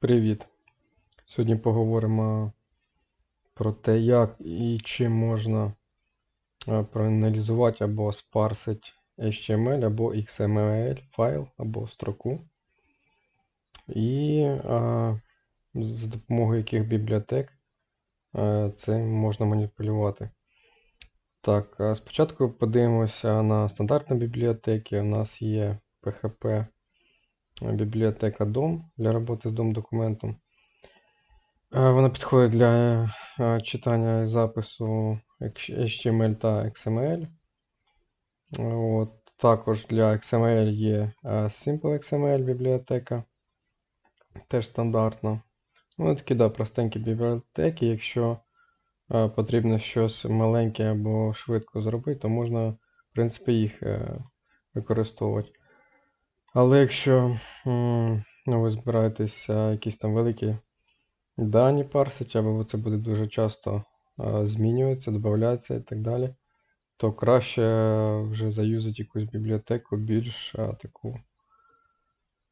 Привіт! Сьогодні поговоримо про те, як і чим можна е, проаналізувати або спарсити HTML або XML файл або строку. І е, за допомогою яких бібліотек е, цим можна маніпулювати. Так, спочатку подивимося на стандартні бібліотеки. У нас є PHP бібліотека DOM для роботи з DOM документом. Е, Вона підходить для е, читання і запису HTML та XML. От. Також для XML є е, SimpleXML бібліотека. Теж стандартна. Вони такі, да, простенькі бібліотеки. Якщо потрібно щось маленьке або швидко зробити, то можна, в принципі, їх використовувати. Але якщо ну, ви збираєтесь е, якісь там великі дані парсити, або це буде дуже часто змінюватися, додатися і так далі, то краще вже заюзати якусь бібліотеку більш таку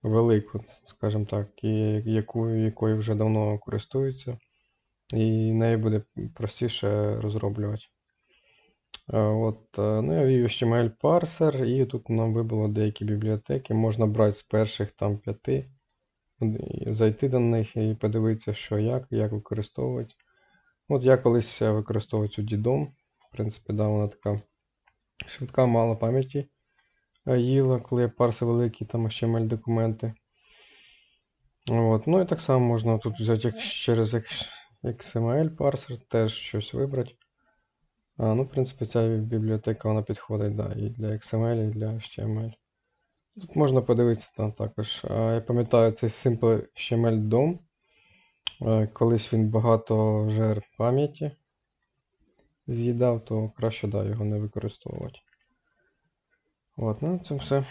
велику, скажімо так, і яку, якою вже давно користуються, і нею буде простіше розроблювати. Е, От, е, ну, я ввів HTML парсер, і тут нам вибило деякі бібліотеки. Можна брати з перших там п'яти, зайти до них і подивитися, що як, як використовувати. От я колись е, використовую цю DDOM. В принципі, да, вона така швидка, мало пам'яті їла, коли я парсив великі там HTML документи. От. Ну і так само можна тут взяти як через XML парсер, теж щось вибрати. А, ну, в принципі, ця бібліотека вона підходить да, і для XML, і для HTML. Тут можна подивитися там також. Я пам'ятаю цей Simple HTML DOM. Е, Колись він багато жер пам'яті з'їдав, то краще да, його не використовувати. От, ну, цьому все.